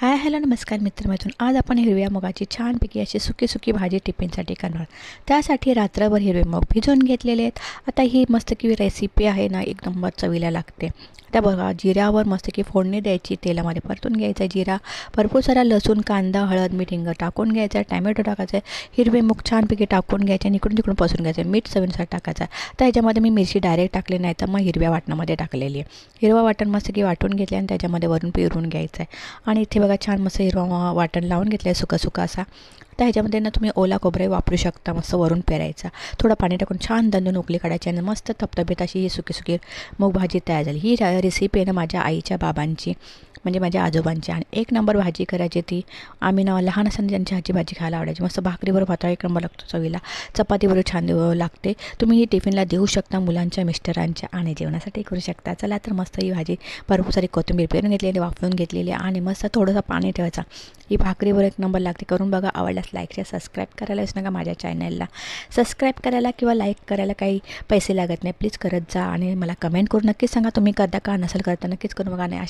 Hi. Hello नमस्कार मित्रमैत्रीण आज आपण हिरव्या मुगाची छानपैकी अशी सुकी सुकी भाजी टिफिनसाठी करणार. त्यासाठी रात्रभर हिरवे मग भिजवून घेतलेले आहेत. आता ही मस्त की रेसिपी आहे ना एक नंबर चवीला लागते. त्या बघा जिऱ्यावर मस्त की फोडणी द्यायची तेलामध्ये परतून घ्यायचा जिरा भरपूर सारा लसूण कांदा हळद मीठ हिंग टाकून घ्यायचा टॅमॅटो टाकायचा हिरवे मुग छानपैकी टाकून घ्यायचे आणि इकडून तिकडून पसून घ्यायचं. मीठ चवीनुसार टाकायचा. तर ह्याच्यामध्ये मी मिरची डायरेक्ट टाकली नाही तर मग हिरव्या वाटणामध्ये टाकलेली आहे. हिरवा वाटण मस्त की वाटून घेतले आणि त्याच्यामध्ये वरून पिरून घ्यायचं आहे आणि इथे बघा छान छान मस्त हिरवा वाटण लावून घेतला आहे सुका सुका असा. तर ह्याच्यामध्ये ना तुम्ही ओला खोबराही वापरू शकता मस्त वरून पेरायचा. थोडं पाणी टाकून छान दंदून उकली काढायची आणि मस्त थपथपीत अशी ही सुकी सुकी मूग भाजी तयार झाली. ही रेसिपी आहे ना माझ्या आईच्या बाबांची म्हणजे माझ्या आजोबांची. आणि एक नंबर भाजी करायची ती आम्ही ना लहान असताना त्यांची हाची भाजी खायला आवडायची. मस्त भाकरीवर भाता एक नंबर लागतो चवीला. चपातीवर छान देऊ लागते. तुम्ही ही टिफिनला देऊ शकता मुलांच्या मिस्टरांच्या आणि जेवणासाठी करू शकता. चला तर मस्त ही भाजी भरपूर सारी कोथिंबीर पेरून घेतलेली वापरून घेतलेली आणि मस्त थोडंसं पाणी ठेवायचा. ही भाकरीवर एक नंबर लागते. करून बघा आवडल्यास लाईक शेअर सबस्क्राईब करायला विसरू नका माझ्या चॅनलला सबस्क्राईब करायला किंवा लाईक करायला काही पैसे लागत नाही. प्लीज करत जा आणि मला कमेंट करून नक्कीच सांगा तुम्ही करता का? नसेल करता नक्कीच करून बघा. नाही अशा